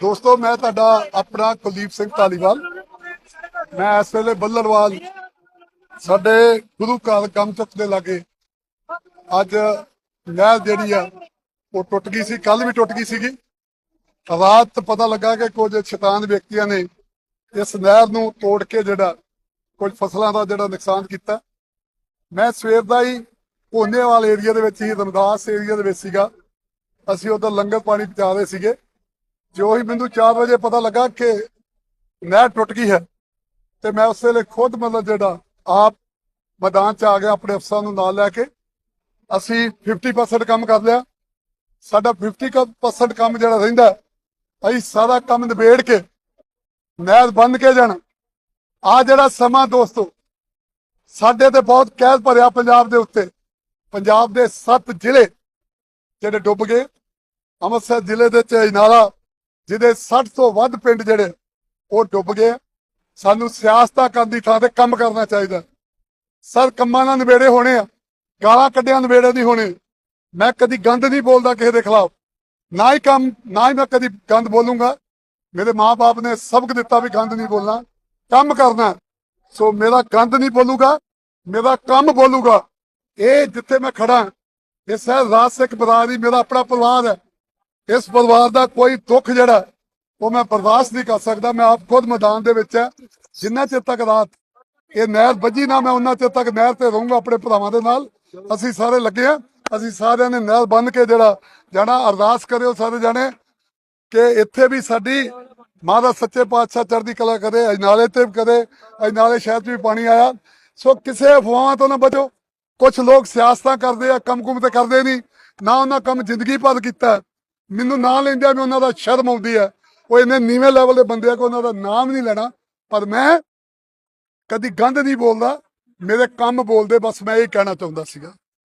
ਦੋਸਤੋ, ਮੈਂ ਤੁਹਾਡਾ ਆਪਣਾ ਕੁਲਦੀਪ ਸਿੰਘ ਧਾਲੀਵਾਲ। ਮੈਂ ਇਸ ਵੇਲੇ ਬੱਲਰਵਾਲ ਸਾਡੇ ਗੁਰੂ ਘਰ ਕਮਚਕ ਦੇ ਲਾਗੇ। ਅੱਜ ਨਹਿਰ ਜਿਹੜੀ ਆ, ਉਹ ਟੁੱਟ ਗਈ ਸੀ ਕੱਲ ਵੀ ਟੁੱਟ ਗਈ ਸੀਗੀ। ਰਾਤ ਪਤਾ ਲੱਗਾ ਕਿ ਕੁਝ ਸ਼ੈਤਾਨ ਵਿਅਕਤੀਆਂ ਨੇ ਇਸ ਨਹਿਰ ਨੂੰ ਤੋੜ ਕੇ ਜਿਹੜਾ, ਕੁਝ ਫਸਲਾਂ ਦਾ ਜਿਹੜਾ ਨੁਕਸਾਨ ਕੀਤਾ। ਮੈਂ ਸਵੇਰ ਦਾ ਹੀ ਕੋਨੇਵਾਲ ਏਰੀਆ ਦੇ ਵਿੱਚ ਹੀ, ਰਮਦਾਸ ਏਰੀਆ ਦੇ ਵਿੱਚ ਸੀਗਾ। ਅਸੀਂ ਉਧਰ ਲੰਗਰ ਪਾਣੀ ਪਹੁੰਚਾ ਰਹੇ ਸੀਗੇ। ਜੋ ਹੀ ਮੈਨੂੰ 4 ਵਜੇ ਪਤਾ ਲੱਗਾ ਕਿ ਨਹਿਰ ਟੁੱਟ ਗਈ ਹੈ, ਤੇ ਮੈਂ ਉਸ ਵੇਲੇ ਖੁਦ ਮਤਲਬ ਜਿਹੜਾ ਆਪ ਮੈਦਾਨ ਚ ਆ ਗਿਆ, ਆਪਣੇ ਅਫਸਰਾਂ ਨੂੰ ਨਾਲ ਲੈ ਕੇ। ਅਸੀਂ 50% ਕੰਮ ਕਰ ਲਿਆ। ਸਾਡਾ 50% ਕੰਮ ਜਿਹੜਾ ਰਹਿੰਦਾ ਅਸੀਂ ਸਾਰਾ ਕੰਮ ਨਿਬੇੜ ਕੇ ਨਹਿਰ ਬੰਦ ਕੇ ਜਾਣਾ। ਆ ਜਿਹੜਾ ਸਮਾਂ ਦੋਸਤੋ, ਸਾਡੇ ਤੇ ਬਹੁਤ ਕਹਿਰ ਭਰਿਆ ਪੰਜਾਬ ਦੇ ਉੱਤੇ। ਪੰਜਾਬ ਦੇ 7 ਜ਼ਿਲ੍ਹੇ ਜਿਹੜੇ ਡੁੱਬ ਗਏ। ਅੰਮ੍ਰਿਤਸਰ ਜ਼ਿਲ੍ਹੇ ਦੇ ਚ ਇਨਾਲਾ ਜਿਹਦੇ 60 ਤੋਂ ਵੱਧ ਪਿੰਡ ਜਿਹੜੇ ਉਹ ਡੁੱਬ ਗਏ। ਸਾਨੂੰ ਸਿਆਸਤਾਂ ਕਰਨ ਦੀ ਥਾਂ ਤੇ ਕੰਮ ਕਰਨਾ ਚਾਹੀਦਾ। ਸਰ, ਕੰਮਾਂ ਨਾਲ ਨਿਬੇੜੇ ਹੋਣੇ ਆ। ਗਾਲਾਂ ਕੱਢਿਆਂ ਨਿਬੇੜੇ ਨਹੀਂ ਹੋਣੇ। ਮੈਂ ਕਦੀ ਗੰਦ ਨਹੀਂ ਬੋਲਦਾ ਕਿਸੇ ਦੇ ਖਿਲਾਫ। ਨਾ ਹੀ ਕੰਮ, ਨਾ ਹੀ ਮੈਂ ਕਦੀ ਗੰਦ ਬੋਲੂੰਗਾ। ਮੇਰੇ ਮਾਪੇ ਨੇ ਸਬਕ ਦਿੱਤਾ ਵੀ ਗੰਦ ਨਹੀਂ ਬੋਲਣਾ। ਕੰਮ ਕਰਨਾ। ਸੋ ਮੇਰਾ ਗੰਦ ਨਹੀਂ ਬੋਲੂਗਾ, ਮੇਰਾ ਕੰਮ ਬੋਲੂਗਾ। ਇਹ ਜਿੱਥੇ ਮੈਂ ਖੜਾ ਇਹ ਸਹਿ ਰਾਜ ਸਿੱਖ ਬਰਾਦਰੀ, ਮੇਰਾ ਆਪਣਾ ਪਰਿਵਾਰ ਹੈ। ਇਸ ਪਰਿਵਾਰ ਦਾ ਕੋਈ ਦੁੱਖ ਜਿਹੜਾ ਉਹ ਮੈਂ ਬਰਦਾਸ਼ਤ ਨਹੀਂ ਕਰ ਸਕਦਾ। ਮੈਂ ਆਪ ਖੁਦ ਮੈਦਾਨ ਦੇ ਵਿੱਚ ਹੈ। ਜਿੰਨਾ ਚਿਰ ਤੱਕ ਰਾਤ ਇਹ ਨਹਿਰ ਵੱਜੀ ਨਾ, ਮੈਂ ਉਹਨਾਂ ਚਿਰ ਤੱਕ ਨਹਿਰ ਤੇ ਰਹੂੰਗਾ ਆਪਣੇ ਭਰਾਵਾਂ ਦੇ ਨਾਲ। ਅਸੀਂ ਸਾਰੇ ਲੱਗੇ ਆ ਅਸੀਂ ਸਾਰਿਆਂ ਨੇ ਨਹਿਰ ਬੰਨ ਕੇ ਜਿਹੜਾ ਜਾਣਾ, ਅਰਦਾਸ ਕਰਿਓ ਸਾਰੇ ਜਾਣੇ ਕਿ ਇੱਥੇ ਵੀ ਸਾਡੀ ਮਾਤਾ ਸੱਚੇ ਪਾਤਸ਼ਾਹ ਚੜ੍ਹਦੀ ਕਲਾ ਕਰੇ ਅਜਨਾਲੇ ਤੇ ਵੀ ਕਰੇ ਅਜਨਾਲੇ ਸ਼ਹਿਰ 'ਚ ਵੀ ਪਾਣੀ ਆਇਆ। ਸੋ ਕਿਸੇ ਅਫਵਾਹਾਂ ਤੋਂ ਨਾ ਬਚੋ। ਕੁਝ ਲੋਕ ਸਿਆਸਤਾਂ ਕਰਦੇ ਆ ਕੰਮ ਕੁਮ ਤੇ ਕਰਦੇ ਨਹੀਂ। ਨਾ ਉਹਨਾਂ ਕੰਮ ਜ਼ਿੰਦਗੀ ਭਰ ਕੀਤਾ। ਮੈਨੂੰ ਨਾਂ ਲੈਂਦੇ ਵੀ ਉਹਨਾਂ ਦਾ ਸ਼ਰਮ ਆਉਂਦੀ ਹੈ। ਉਹ ਇੰਨੇ ਨੀਵੇਂ ਲੈਵਲ ਦੇ ਬੰਦੇ ਆ ਕਿ ਉਹਨਾਂ ਦਾ ਨਾਮ ਨਹੀਂ ਲੈਣਾ। ਪਰ ਮੈਂ ਕਦੀ ਗੰਦ ਨਹੀਂ ਬੋਲਦਾ। ਮੇਰੇ ਕੰਮ ਬੋਲਦੇ, ਬਸ ਮੈਂ ਇਹ ਕਹਿਣਾ ਚਾਹੁੰਦਾ ਸੀਗਾ।